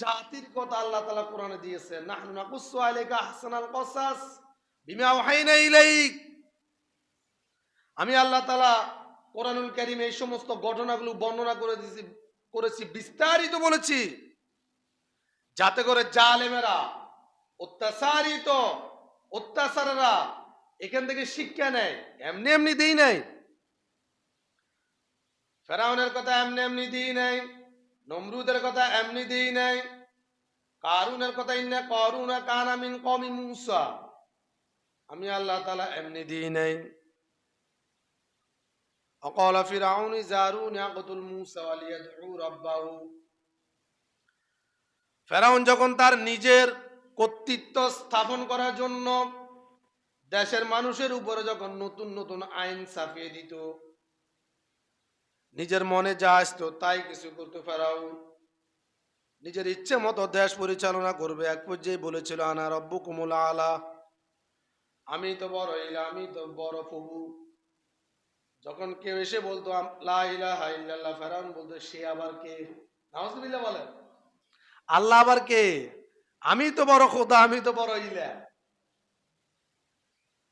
জাতির কথা আল্লাহ তালা কোরআনে দিয়েছে। নাহনু নাকুসু আলাইকা কসাস বিমা ওয়াহাইনা ইলাইক। আমি আল্লাহ তালা কোরআনুল কারীম এই সমস্ত ঘটনাগুলো বর্ণনা করে দিয়েছি করেছি, বিস্তারিত বলেছি। যাতে করে জালেমেরা, অত্যাচারিত, অত্যাচারেরা এখান থেকে শিক্ষা নেয়, এমনি এমনি দিই নাই। ফেরাউনের কথা এমনি এমনি দিই নাই। নমরুদের কথা এমনি দিই নাই। কারুনের কথা ইন্না করুনা কানামিন কমি মুসা। আমি আল্লাহ তালা এমনি দিই নাই। অকল ফিরাউনি জারুন ইয়াকতুল মুসা ওয়ালিয়াদউ রাব্বাহু। ফেরাউন যখন তার নিজের কর্তৃত্ব স্থাপন করার জন্য দেশের মানুষের উপরে যখন নতুন নতুন আইন ছাপিয়ে দিত নিজের মনে যা আসতো তাই কিছু করতে ফেরাউন নিজের ইচ্ছে মতো দেশ পরিচালনা করবে। এক পর্যায়ে বলেছিল, আনা রব্বু কুমুল আলা। আমি তো বড় ইলা, আমি তো বড় প্রভু। যখন কেউ এসে বলতো ফেরাউন বলতো, সে আবার কে? নাউজুবিল্লাহ বলেন, আল্লাহ আবার কে? আমি তো বড় খোদা, আমি তো বড় ইলা।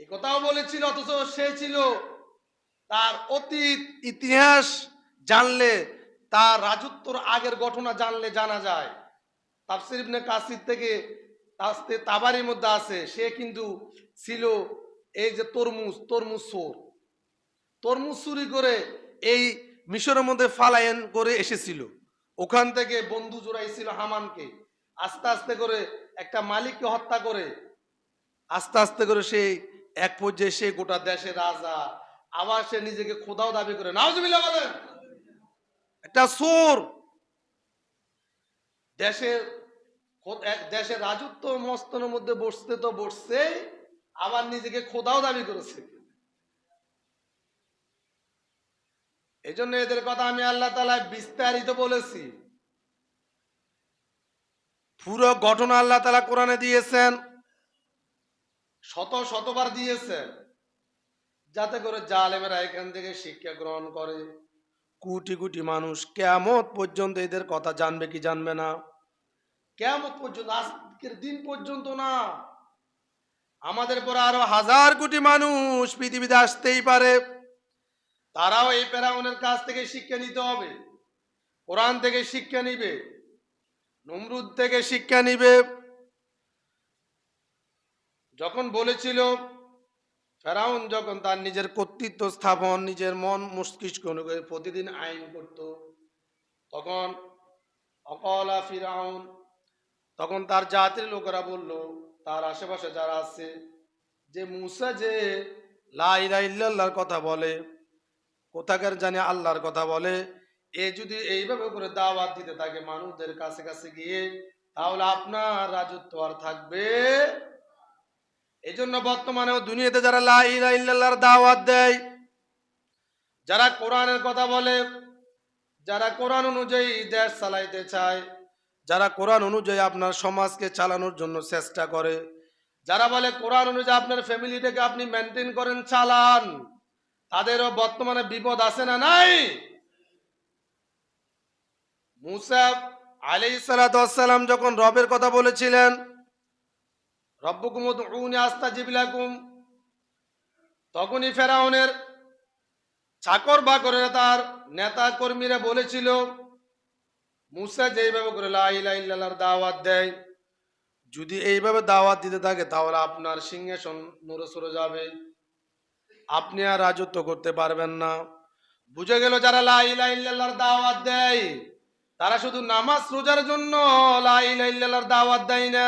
এই কথাও বলেছিল, অথচ সে ছিল তার অতীত ইতিহাস। জানলে, তার রাজত্বর আগের ঘটনা জানলে জানা যায়। তাফসির ইবনে কাসির থেকে তাস্তে তাবারির মধ্যে আছে সে কিন্তু ছিল এই যে তরমুজ তরমুজ সোর তরমুজ চুরি করে এই মিশরের মধ্যে ফালায়ন করে এসেছিল। ওখান থেকে বন্ধু জোড়াইছিল হামানকে। আস্তে আস্তে করে একটা মালিককে হত্যা করে। আস্তে আস্তে করে সে এক পর্যায়ে সে গোটা দেশের রাজা। আবার সে নিজেকে খোদাও দাবি করে। নাওজবিল্লাহ বলেন। একটা সোর। দেশের দেশের রাজত্ব মস্তনের মধ্যে বসতে তো বসছে আবার নিজেকে খোদাও দাবি করেছে। এই জন্য এদের কথা আমি আল্লাহ তালা বিস্তারিত বলেছি। পুরো ঘটনা আল্লাহ তালা কোরআনে দিয়েছেন, শত শতবার দিয়েছেন, যাতে করে জালেমেরা এখান থেকে শিক্ষা গ্রহণ করে। কোটি কোটি মানুষ কেমত পর্যন্ত এদের কথা জানবে কি জানবে না? কেমত পর্যন্ত, আজকের দিন পর্যন্ত না। আমাদের পরে আরও হাজার কোটি মানুষ পৃথিবীতে আসতেই পারে। তারাও এই প্যারাউনের কাছ থেকে শিক্ষা নিতে হবে। কোরআন থেকে শিক্ষা নিবে। নমরুদ থেকে শিক্ষা নিবে। যখন বলেছিল ফেরাউন যখন তার নিজের কর্তৃত্ব স্থাপন, নিজের মন মস্তিষ্ক অনুযায়ী প্রতিদিন আইন করত, তখন অকলা ফিরাউন, তখন তার জাতির লোকেরা বলল, তার আশেপাশে যারা আছে, যে মুসা যে লাইলা ইল্লাল্লাহর কথা বলে, কোথাকার জানে আল্লাহর কথা বলে, এ যদি এইভাবে করে দাওয়াত দিতে থাকে মানুষদের কাছে কাছে গিয়ে, তাহলে আপনার রাজত্ব আর থাকবে এই জন্য বর্তমানেও দুনিয়াতে যারা লা ইলাহা ইল্লাল্লাহর দাওয়াত দেয়, যারা কোরআনের কথা বলে, যারা কোরআন অনুযায়ী দেশ চালাইতে চায়, যারা কোরআন অনুযায়ী আপনার সমাজকে চালানোর জন্য চেষ্টা করে, যারা বলে কোরআন অনুযায়ী আপনার ফ্যামিলিটাকে আপনি মেনটেন করেন, চালান, তাদেরও বর্তমানে বিপদ আছে না নাই? মুসাফ আলাই সালাম যখন রবের কথা বলেছিলেন রব্বকুম উনি আস্তা জিবিলাকুম। তখনই ফেরাউনের চাকর বাকরেরা তার নেতা কর্মীরা বলেছিল, মুসা যেইভাবে করে লাইলার দাওয়াত দেয়, যদি এইভাবে দাওয়াত দিতে থাকে, তাহলে আপনার সিংহাসন নড়ে সরে যাবে। আপনি আর রাজত্ব করতে পারবেন না। বুঝে গেল যারা লাইলার দাওয়াত দেয়, তারা শুধু নামাজ রোজার জন্য লাইলার দাওয়াত দেয় না।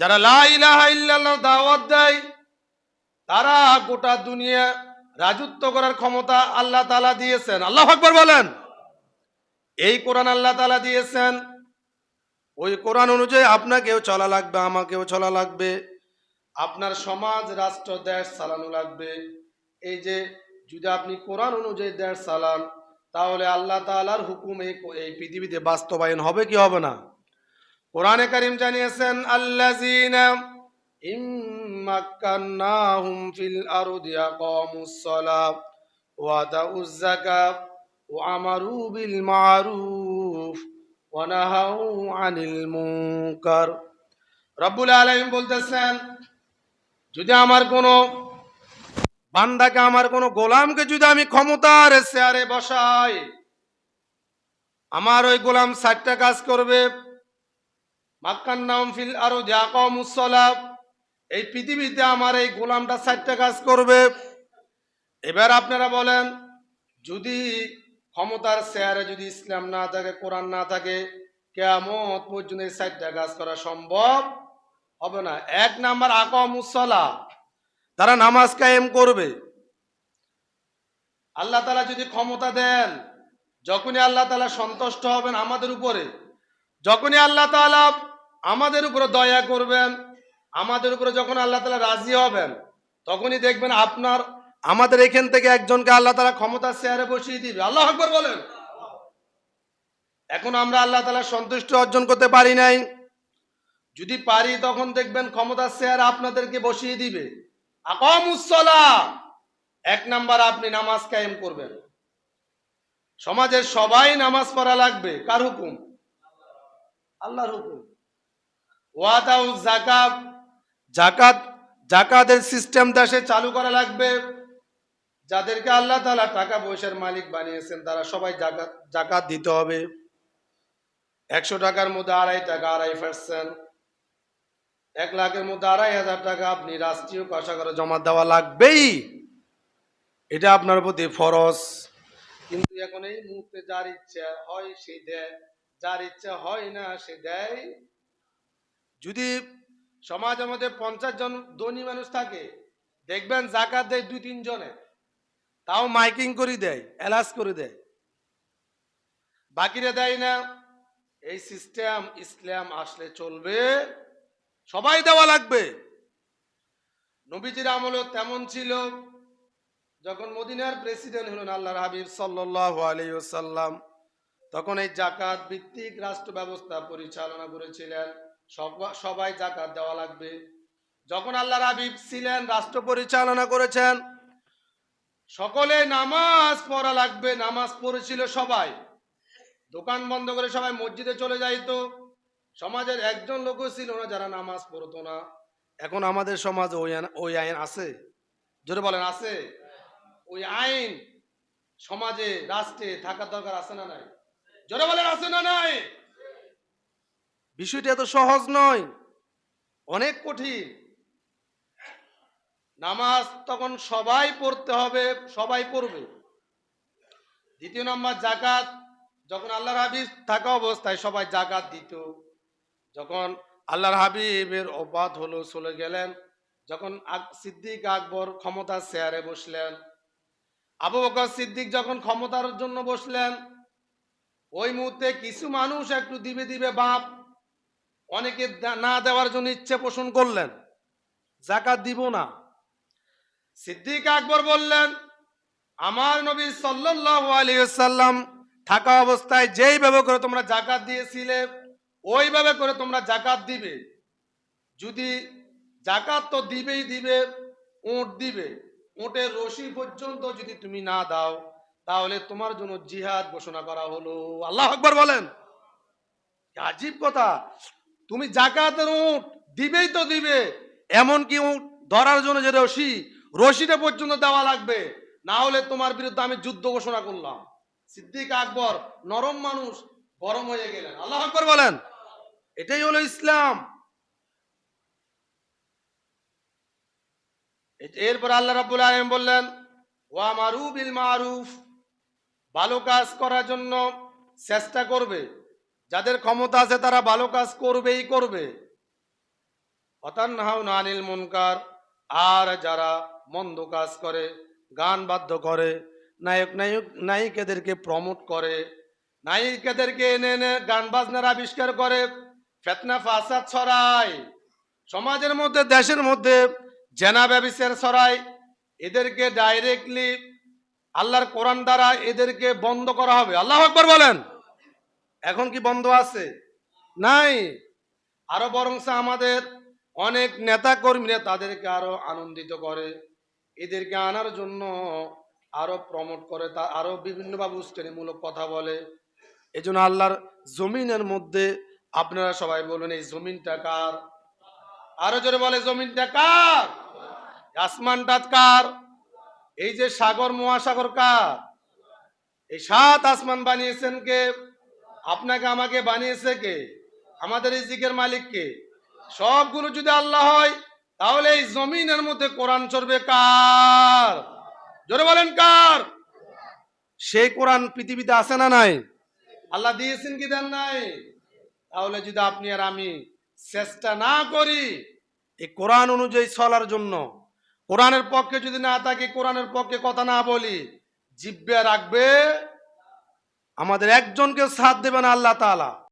যারা লাইলার দাওয়াত দেয়, তারা গোটা দুনিয়া রাজত্ব করার ক্ষমতা আল্লাহ তালা দিয়েছেন। আল্লাহ আকবর বলেন। এই কোরআন আল্লাহ তালা দিয়েছেন। ওই কোরআন অনুযায়ী আপনাকেও চলা লাগবে, আমাকেও চলা লাগবে। আপনার সমাজ, রাষ্ট্র, দেশ চালানো লাগবে। এই যে যদি আপনি কোরআন অনুযায়ী দেশ চালান, তাহলে আল্লাহ তালার হুকুম এই পৃথিবীতে বাস্তবায়ন হবে কি হবে না? কোরআনে করিম জানিয়েছেন, আল্লাযীনা ইম্মাক্কান্নাহুম ফিল আরদি আকামুস সালাত ওয়া আতাউজ যাকাত ওয়া আমারু বিল মারুফ ওয়া নাহাউ আনিল মুনকার। রব্বুল আলামিন বলতেছেন, যদি আমার কোনো বান্দাকে, আমার কোনো গোলামকে যদি আমি ক্ষমতার চেয়ারে বসাই, আমার ওই গোলাম ষাটটা কাজ করবে মাক্কান নাম ফিল আরও জাকমুসলা এই পৃথিবীতে আমার এই গোলামটা ষাটটা কাজ করবে। এবার আপনারা বলেন, যদি ক্ষমতার চেয়ারে যদি ইসলাম না থাকে, কোরআন না থাকে কেমন পর্যন্ত এই ষাটটা কাজ করা সম্ভব হবে না। এক নাম্বার আকমুসলা তারা নামাজ কায়েম করবে। আল্লাহ তালা যদি ক্ষমতা দেন, যখনই আল্লাহ তালা সন্তুষ্ট হবেন আমাদের উপরে, যখনই আল্লাহ তালা আমাদের উপরে দয়া করবেন, আমাদের উপরে যখন আল্লাহ তালা রাজি হবেন, তখনই দেখবেন আপনার, আমাদের এখান থেকে একজনকে আল্লাহ তালা ক্ষমতার চেয়ারে বসিয়ে দিবে। আল্লাহ আকবর বলেন। এখন আমরা আল্লাহ তালা সন্তুষ্ট অর্জন করতে পারি নাই। যদি পারি, তখন দেখবেন ক্ষমতার চেয়ারে আপনাদেরকে বসিয়ে দিবে। এক নাম্বার আপনি নামাজ কায়েম করবেন। সমাজের সবাই নামাজ পড়া লাগবে। কার হুকুম? আল্লাহর হুকুম। ওয়াদাউ জাকাত জাকাত জাকাতের সিস্টেম দেশে চালু করা লাগবে। যাদেরকে আল্লাহ তাআলা টাকা পয়সার মালিক বানিয়েছেন, তারা সবাই জাকাত জাকাত দিতে হবে। একশো টাকার মধ্যে আড়াই টাকা, আড়াই পার্সেন্ট এক লাখের মধ্যে আড়াই হাজার টাকা আপনি রাষ্ট্রীয় কোষাগারে জমা দেওয়া লাগবেই। এটা আপনার প্রতি ফরজ। কিন্তু এখন এই মুহূর্তে যার ইচ্ছা হয়, সে দেয়। যার ইচ্ছা হয় না, সে দেয়। যদি সমাজের মধ্যে পঞ্চাশ জন ধনী মানুষ থাকে, দেখবেন জাকাত দেয় দুই, তিন জনে। তাও মাইকিং করে দেয় এলাস করে দেয়। বাকিরা দেয় না, এই সিস্টেম ইসলাম আসলে চলবে, সবাই দেওয়া লাগবে। নবীজির আমলও তেমন ছিল, যখন মদিনার প্রেসিডেন্ট হলেন আল্লাহর হাবিব সাল্লাহ আলাইসাল্লাম তখন এই জাকাত ভিত্তিক রাষ্ট্র ব্যবস্থা পরিচালনা করেছিলেন। সবাই জাকাত দেওয়া লাগবে। যখন আল্লাহ হাবিব ছিলেন, রাষ্ট্র পরিচালনা করেছেন, সকলে নামাজ পড়া লাগবে, নামাজ পড়েছিল সবাই। দোকান বন্ধ করে সবাই মসজিদে চলে যাইতো। সমাজের একজন লোকও ছিল না, যারা নামাজ পড়তো না। এখন আমাদের সমাজে ওই আইন- ওই আইন আছে? জোরে বলেন, আছে? ওই আইন সমাজে, রাষ্ট্রে থাকার দরকার আছে না নাই? জোরে বলেন, আছে না নাই? বিষয়টা এত সহজ নয়। অনেক কঠিন। নামাজ তখন সবাই পড়তে হবে, সবাই পড়বে। দ্বিতীয় নম্বর, জাকাত। যখন আল্লাহর হাবিব থাকা অবস্থায় সবাই জাকাত দিত। যখন আল্লাহর হাবিবের অবাধ হলো, চলে গেলেন। যখন সিদ্দিক আকবর ক্ষমতার চেয়ারে বসলেন। আবু বকর সিদ্দিক যখন ক্ষমতার জন্য বসলেন, ওই মুহূর্তে কিছু মানুষ একটু দিবে দিবে বাপ অনেকে না দেওয়ার জন্য ইচ্ছে পোষণ করলেন। জাকাত দিব না। সিদ্দিক আকবর বললেন, আমার নবী সাল্লাল্লাহু আলাইহি সাল্লাম থাকা অবস্থায় যেইভাবে করে তোমরা জাকাত দিয়েছিলে, ওইভাবে করে তোমরা জাকাত দিবে। যদি জাকাত তো দিবেই দিবে, উট দিবে। উটের রশি পর্যন্ত যদি তুমি না দাও, তাহলে তোমার জন্য জিহাদ ঘোষণা করা হলো। আল্লাহ আকবর বলেন। আজীব কথা। তুমি জাকাতের উট দিবেই তো দিবে। এমন কি ধরার জন্য যে রশি, রশিটা পর্যন্ত দেওয়া লাগবে। না হলে তোমার বিরুদ্ধে আমি যুদ্ধ ঘোষণা করলাম। সিদ্দিক আকবর নরম মানুষ, গরম হয়ে গেলেন। আল্লাহ আকবর বলেন, এটাই হলো ইসলাম। এরপর আল্লাহ রাব্বুল আলামিন বললেন, ওয়া মারু বিল মারুফ। ভালো কাজ করার জন্য চেষ্টা করবে। যাদের ক্ষমতা আছে তারা ভালো কাজ করবেই করবে। অতান্নাহাউ নানিল মুনকার, আর যারা মন্দ কাজ করে, গান বাধ্য করে, নায়ক নায়ক নায়িকাদেরকে প্রমোট করে, নায়িকাদেরকে এনে এনে গান বাজনার আবিষ্কার করে, ফেতনা ফাসাদ ছড়ায়, সমাজের মধ্যে, দেশের মধ্যে জেনা ব্যবিচার ছড়ায়, এদেরকে ডাইরেক্টলি আল্লাহর কোরআন দ্বারা এদেরকে বন্ধ করা হবে। আল্লাহ আকবর বলেন। এখন কি বন্ধ আছে? নাই। আরও বরং আমাদের অনেক নেতা কর্মীরা তাদেরকে আরও আনন্দিত করে। এদেরকে আনার জন্য আরও প্রমোট করে তা আরও বিভিন্নভাবে উস্কানিমূলক কথা বলে। এই জন্য আল্লাহর জমিনের মধ্যে আপনারা সবাই বলুন এই জমিনটা কার? আরও জোরে বলে জমিনটা কার? আসমানটা কার? এই যে সাগর মহাসাগর কার? এই সাত আসমান বানিয়েছেন কে? আপনাকে আমাকে বানিয়েছে কে? আমাদের এই জিকের মালিক কে? সবগুলো যদি আল্লাহ হয়, তাহলে এই জমিনের মধ্যে কোরআন চড়বে কার? জোরে বলেন কার? সেই কোরআন পৃথিবীতে আছে না নাই? আল্লাহ দিয়েছেন কি দেন নাই? তাহলে যদি আপনি আর আমি চেষ্টা না করি এই কোরআন অনুযায়ী চলার জন্য, কোরআনের পক্ষে যদি না থাকি, কোরআনের পক্ষে কথা না বলি, জিব্বে রাখবে আমাদের একজনকে সাথ দেবেন আল্লাহ তাআলা।